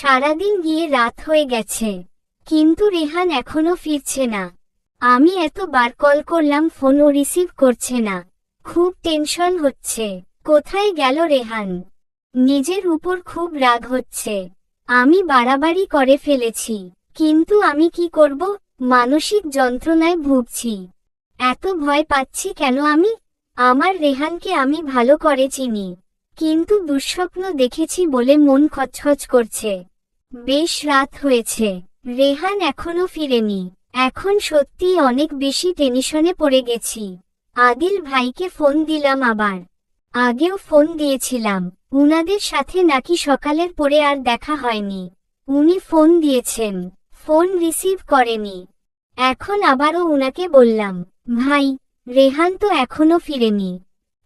সারাদিন গিয়ে রাত হয়ে গেছে। কিন্তু রেহান এখনও ফিরছে না। আমি এত বার কল করলাম, ফোনও রিসিভ করছে না। খুব টেনশন হচ্ছে। কোথায় গেল রেহান? নিজের উপর খুব রাগ হচ্ছে। আমি বাড়াবাড়ি করে ফেলেছি। কিন্তু আমি কি করব? মানসিক যন্ত্রণায় ভুগছি। এত ভয় পাচ্ছি কেন আমি? আমার রেহানকে আমি ভালো করে চিনি। কিন্তু দুঃস্বপ্ন দেখেছি বলে মন খচখচ করছে। বেশ রাত হয়েছে। রেহান এখনও ফিরেনি। এখন সত্যি অনেক বেশি টেনশনে পড়ে গেছি। আদিল ভাইকে ফোন দিলাম আবার। আগেও ফোন দিয়েছিলাম। উনাদের সাথে নাকি সকালের পরে আর দেখা হয়নি। উনি ফোন দিয়েছেন। ফোন রিসিভ করেনি। এখন আবারও উনাকে বললাম, ভাই, রেহান তো এখনও ফিরেনি।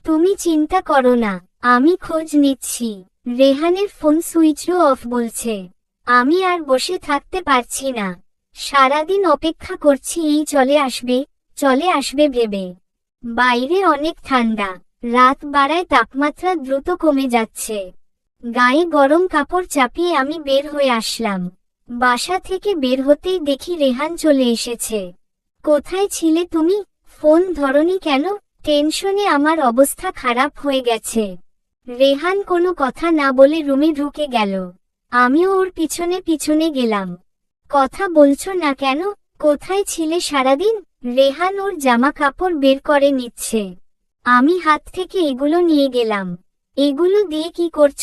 তুমি চিন্তা করো না, আমি খোঁজ নিচ্ছি। রেহানের ফোন সুইচও অফ বলছে। আমি আর বসে থাকতে পারছি না। সারাদিন অপেক্ষা করছি, এই চলে আসবে চলে আসবে ভেবে। বাইরে অনেক ঠান্ডা, রাত বাড়ায় তাপমাত্রা দ্রুত কমে যাচ্ছে। গায়ে গরম কাপড় চাপিয়ে আমি বের হয়ে আসলাম। বাসা থেকে বের হতেই দেখি রেহান চলে এসেছে। কোথায় ছিলে তুমি? ফোন ধরনি কেন? টেনশনে আমার অবস্থা খারাপ হয়ে গেছে। রেহান কোনো কথা না বলে রুমে ঢুকে গেল। আমিও ওর পিছনে পিছনে গেলাম। কথা বলছো না কেন? কোথায় ছিলে সারাদিন? রেহান ওর জামা কাপড় বের করে নিচ্ছে। আমি হাত থেকে এগুলো নিয়ে গেলাম। এগুলো দিয়ে কি করছ?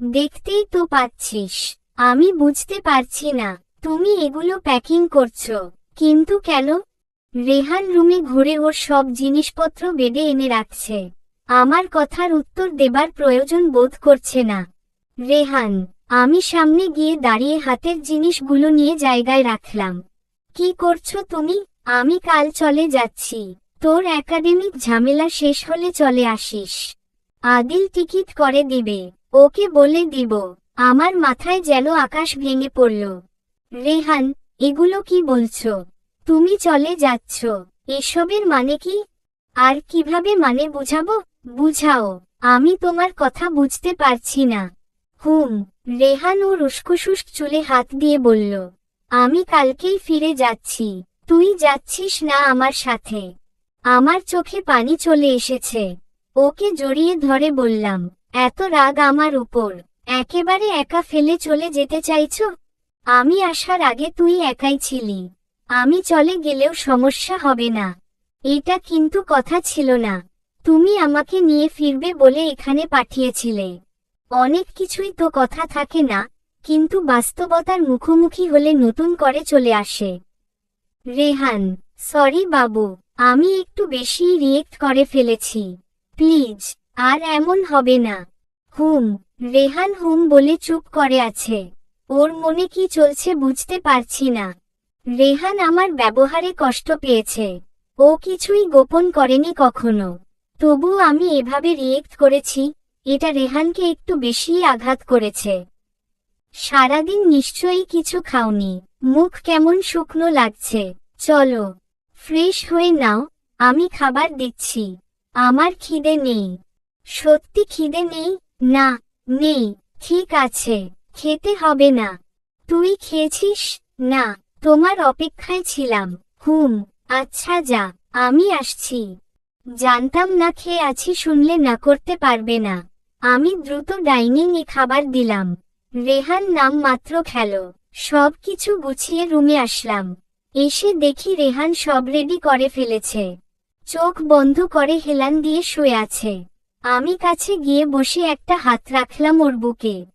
দেখতেই তো পাচ্ছিস। আমি বুঝতে পারছি না, তুমি এগুলো প্যাকিং করছ। কিন্তু কেন? রেহান রুমে ঘুরে ওর সব জিনিসপত্র বেডে এনে রাখছে। আমার কথার উত্তর দেবার প্রয়োজন বোধ করছে না। রেহান আমি সামনে গিয়ে দাঁড়িয়ে হাতের জিনিসগুলো নিয়ে জায়গায় রাখলাম। কি করছ তুমি? আমি কাল চলে যাচ্ছি। তোর একাডেমিক ঝামেলা শেষ হলে চলে আসিস। আদিল টিকিট করে দিবে। ওকে বলে দিব। আমার মাথায় যেন আকাশ ভেঙে পড়ল। রেহান, এগুলো কি বলছো? তুমি চলে যাচ্ছ। এসবের মানে কি? আর কীভাবে মানে বুঝাবো? বুঝাও। আমি তোমার কথা বুঝতে পারছি না। হুম, রেহান ও উস্কুসুস্ক চুলে হাত দিয়ে বলল, আমি কালকেই ফিরে যাচ্ছি। তুই যাচ্ছিস না আমার সাথে। আমার চোখে পানি চলে এসেছে। ওকে জড়িয়ে ধরে বললাম, এত রাগ আমার উপর। একেবারে একা ফেলে চলে যেতে চাইছ? আমি আসার আগে তুই একাই ছিলি। আমি চলে গেলেও সমস্যা হবে না। এটা কিন্তু কথা ছিল না। তুমি আমাকে নিয়ে ফিরবে বলে এখানে পাঠিয়েছিলে। অনেক কিছুই তো কথা থাকে না, কিন্তু বাস্তবতার মুখোমুখি হলে নতুন করে চলে আসে। রেহান, সরি বাবু, আমি একটু বেশি রিয়েক্ট করে ফেলেছি। প্লিজ, আর এমন হবে না। হুম, রেহান হুম বলে চুপ করে আছে। ওর মনে কি চলছে বুঝতে পারছি না। রেহান আমার ব্যবহারে কষ্ট পেয়েছে। ও কিছুই গোপন করেনি কখনো। তবু আমি এভাবে রিয়েক্ট করেছি এটা রেহানকে একটু বেশিই আঘাত করেছে। সারাদিন নিশ্চয়ই কিছু খাওনি। মুখ কেমন শুকনো লাগছে। চলো, ফ্রেশ হয়ে নাও, আমি খাবার দিচ্ছি। আমার খিদে নেই। সত্যি খিদে নেই? না, নেই, ঠিক আছে, খেতে হবে না। তুই খেয়েছিস? না, তোমার অপেক্ষায় ছিলাম। হুম আচ্ছা যা, আমি আসছি। জানতাম না খেয়ে আছি শুনলে না করতে পারবে না। আমি দ্রুত ডাইনিং এ খাবার দিলাম। রেহান নাম মাত্র খেলো। সব কিছু গুছিয়ে রুমে আসলাম। এসে দেখি রেহান সব রেডি করে ফেলেছে। চোখ বন্ধ করে হেলান দিয়ে শুয়ে আছে। আমি কাছে গিয়ে বসে একটা হাত রাখলাম ওর বুকে।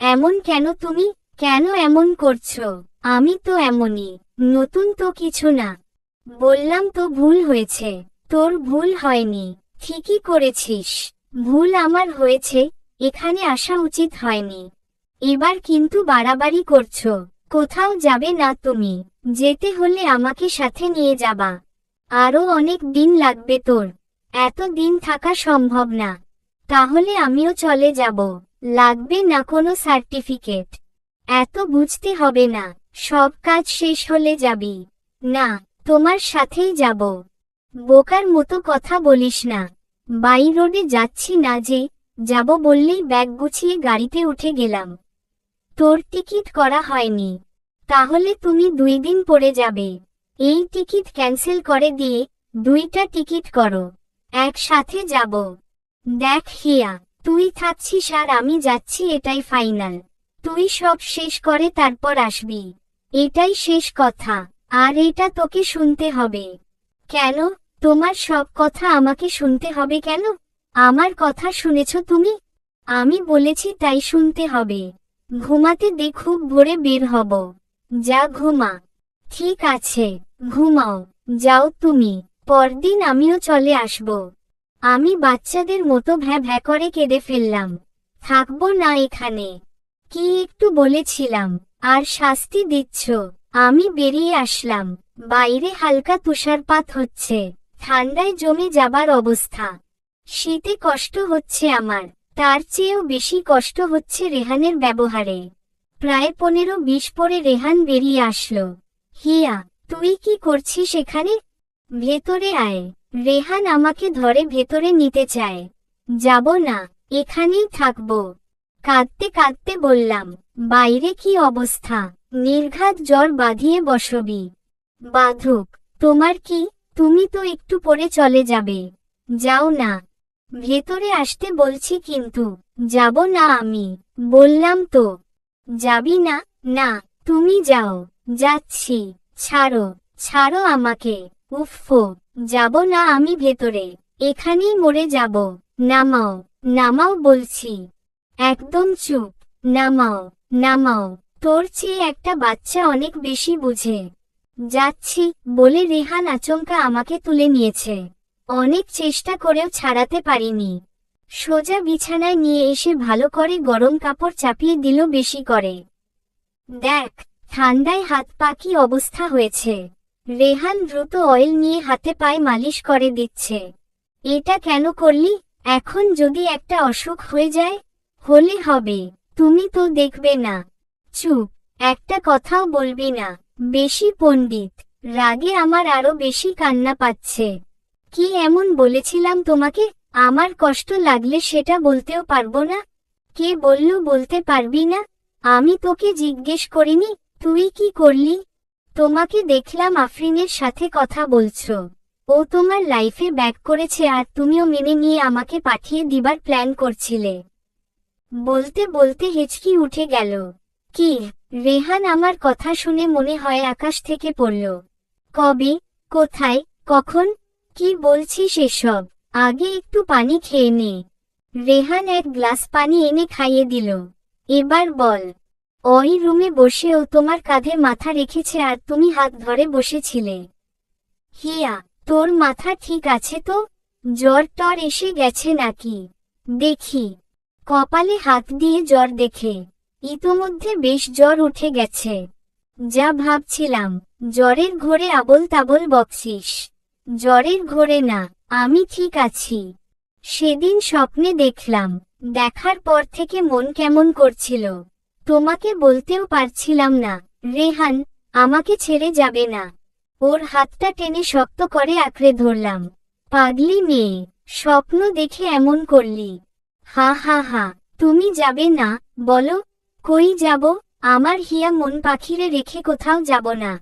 এমন কেন তুমি? কেন এমন করছ? আমি তো এমনই, নতুন তো কিছু না। বললাম তো ভুল হয়েছে, তোর ভুল হয়নি, ঠিকই করেছিস। ভুল আমার হয়েছে, এখানে আসা উচিত হয়নি। এবার কিন্তু বাড়াবাড়ি করছ, কোথাও যাবে না তুমি, যেতে হলে আমাকে সাথে নিয়ে যাবা। আরও অনেক দিন লাগবে তোর, এত দিন থাকা সম্ভব না। তাহলে আমিও চলে যাব, লাগবে না কোনো সার্টিফিকেট। এত বুঝতে হবে না, সব কাজ শেষ হলে যাবি। না, তোমার সাথেই যাব। বোকার মতো কথা বলিস না। বাই রোডে যাচ্ছি না যে, যাব বললেই ব্যাগ গুছিয়ে গাড়িতে উঠে গেলাম। তোর টিকিট করা হয়নি। তাহলে তুমি দুই দিন পরে যাবে। এই টিকিট ক্যান্সেল করে দিয়ে দুইটা টিকিট করো। একসাথে যাব। দেখ হিয়া, তুই থাকছিস আর আমি যাচ্ছি এটাই ফাইনাল। তুই সব শেষ করে তারপর আসবি। এটাই শেষ কথা। আর এটা তোকে শুনতে হবে। কেন? তোমার সব কথা আমাকে শুনতে হবে কেন? আমার কথা শুনেছ তুমি? আমি বলেছি তাই শুনতে হবে। ঘুমাতে দে, খুব ভোরে বের হব। যা ঘুমা। ঠিক আছে, ঘুমাও। যাও তুমি। পরদিন আমিও চলে আসব। আমি বাচ্চাদের মতো ভ্যা ভ্যা করে কেঁদে ফেললাম। থাকব না এখানে। কি একটু বলেছিলাম, আর শাস্তি দিচ্ছ। আমি বেরিয়ে আসলাম। বাইরে হালকা তুষারপাত হচ্ছে। ঠান্ডায় জমে যাবার অবস্থা। শীতে কষ্ট হচ্ছে আমার, তার চেয়েও বেশি কষ্ট হচ্ছে রেহানের ব্যবহারে। প্রায় পনেরো বিশ পরে রেহান বেরিয়ে আসলো। হিয়া, তুই কি করছিস এখানে? ভেতরে আয়। রেহান আমাকে ধরে ভেতরে নিতে চায়। যাব না, এখানেই থাকব। কাঁদতে কাঁদতে বললাম, বাইরে কি অবস্থা? নির্ঘাত জ্বর বাঁধিয়ে বসবি। বাধুক, তোমার কি? তুমি তো একটু পরে চলে যাবে। যাও না। ভেতরে আসতে বলছি কিন্তু, যাব না আমি। বললাম তো। যাবি না? না, তুমি যাও। যাচ্ছি। ছাড়ো। ছাড়ো আমাকে। উফো যাব না আমি ভেতরে। এখানেই মরে যাব। নামাও। নামাও বলছি। একদম চুপ। নামাও। নামাও। তোর চেয়ে একটা বাচ্চা অনেক বেশি বুঝে। যাচ্ছি, বলে রেহান আচমকা আমাকে তুলে নিয়েছে। অনেক চেষ্টা করেও ছাড়াতে পারিনি। সোজা বিছানায় নিয়ে এসে ভালো করে গরম কাপড় চাপিয়ে দিল বেশি করে। দেখ, ঠান্ডায় হাত পা কি অবস্থা হয়েছে। রেহান দ্রুত অয়েল নিয়ে হাতে পায়ে মালিশ করে দিচ্ছে। এটা কেন করলি? এখন যদি একটা অসুখ হয়ে যায়, হলে হবে। তুমি তো দেখবে না। চুপ, একটা কথাও বলবি না। বেশি পণ্ডিত, রাগে আমার আরও বেশি কান্না পাচ্ছে। কি এমন বলেছিলাম তোমাকে? আমার কষ্ট লাগলে সেটা বলতেও পারব না। কে বলল বলতে পারবি না? আমি তোকে জিজ্ঞেস করিনি, তুই কি করলি? তোমাকে দেখলাম আফরিনের সাথে কথা বলছো। ও তোমার লাইফে ব্যাক করেছে আর তুমিও মেনে নিয়ে আমাকে পাঠিয়ে দিবার প্ল্যান করছিলে। বলতে বলতে হেঁচকি উঠে গেল। কি? রেহান আমার কথা শুনে মনে হয় আকাশ থেকে পড়ল। কবে? কোথায়? কখন? কি বলছিস এসব? আগে একটু পানি খেয়ে নে। রেহান এক গ্লাস পানি এনে খাইয়ে দিল। এবার বল, ওই রুমে বসেও তোমার কাঁধে মাথা রেখেছে আর তুমি হাত ধরে বসেছিলে। হিয়া, তোর মাথা ঠিক আছে তো? জ্বর টর এসে গেছে নাকি? দেখি। কপালে হাত দিয়ে জ্বর দেখে। ইতোমধ্যে বেশ জ্বর উঠে গেছে। যা ভাবছিলাম, জ্বরের ঘোরে আবল তাবল বকছিস। জ্বরের ঘোরে না, আমি ঠিক আছি। সেদিন স্বপ্নে দেখলাম, দেখার পর থেকে মন কেমন করছিল। তোমাকে বলতেও পারছিলাম না, রেহান, আমাকে ছেড়ে যাবে না। ওর হাতটা টেনে শক্ত করে আঁকড়ে ধরলাম। পাগলি মেয়ে, স্বপ্ন দেখে এমন করলি। হা হা হা, তুমি যাবে না, বলো। কই যাব? আমার হিয়া মন পাখিরে রেখে কোথাও যাব না।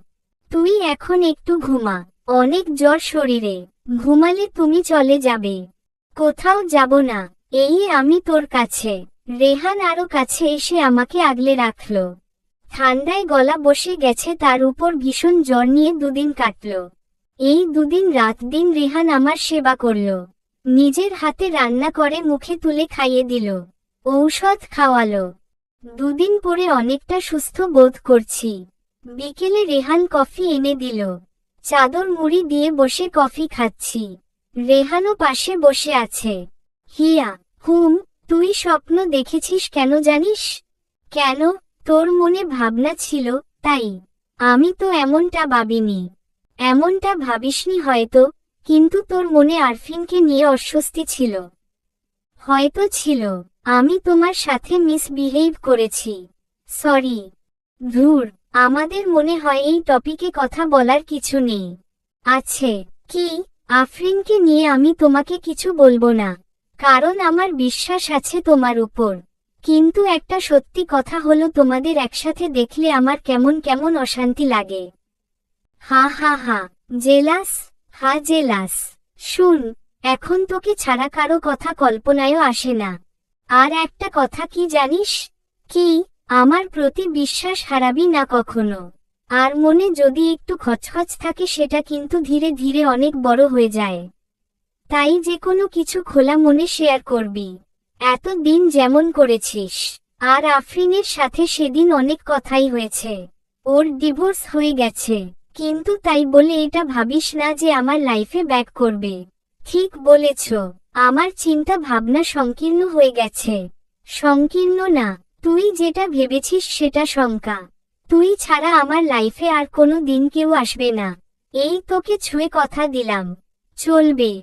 তুই এখন একটু ঘুমা। অনেক জ্বর শরীরে। ঘুমালে তুমি চলে যাবে। কোথাও যাব না। এই আমি তোর কাছে। রেহান আরও কাছে এসে আমাকে আগলে রাখল। ঠান্ডায় গলা বসে গেছে, তার উপর ভীষণ জ্বর নিয়ে দুদিন কাটল। এই দুদিন রাত দিন রেহান আমার সেবা করল। নিজের হাতে রান্না করে মুখে তুলে খাইয়ে দিল। ঔষধ খাওয়ালো। দুদিন পরে অনেকটা সুস্থ বোধ করছি। বিকেলে রেহান কফি এনে দিল। চাদর মুড়ি দিয়ে বসে কফি খাচ্ছি। রেহানও পাশে বসে আছে। হিয়া, হুম, তুই স্বপ্ন দেখেছিস কেন জানিস? কেন? তোর মনে ভাবনা ছিল, তাই। আমি তো এমনটা ভাবিনি। এমনটা ভাবিসনি হয়তো, কিন্তু তোর মনে আরফিনকে নিয়ে অস্বস্তি ছিল। হয়তো ছিল। আমি তোমার সাথে মিসবিহেভ করেছি। সরি ধুর, আমাদের মনে হয় এই টপিকে কথা বলার কিছু নেই। আছে। কি? আফরিনকে নিয়ে আমি তোমাকে কিছু বলব না। কারণ আমার বিশ্বাস আছে তোমার উপর। কিন্তু একটা সত্যি কথা হলো, তোমাদের একসাথে দেখলে আমার কেমন কেমন অশান্তি লাগে। হা হা হা। জেলাস? হা, জেলাস। শুন, এখন তোকে ছাড়া কারও কথা কল্পনায়ও আসে না। আর একটা কথা কি জানিস? কি, আমার প্রতি বিশ্বাস হারাবি না কখনো? আর মনে যদি একটু খচখচ থাকে সেটা কিন্তু ধীরে ধীরে অনেক বড় হয়ে যায়। তাই যে কোনো কিছু খোলা মনে শেয়ার করবি। এত দিন যেমন করেছিস। আর আফরিনের সাথে সেদিন অনেক কথাই হয়েছে। ওর ডিভোর্স হয়ে গেছে। কিন্তু তাই বলে এটা ভাবিস না যে আমার লাইফে ব্যাক করবে। ঠিক বলেছ। আমার চিন্তা ভাবনা সংকীর্ণ হয়ে গেছে। সংকীর্ণ না, তুই যেটা ভেবেছিস সেটা শঙ্কা। তুই ছাড়া আমার লাইফে আর কোনো দিন কেউ আসবে না। এই তোকে ছুঁয়ে কথা দিলাম। চলবে।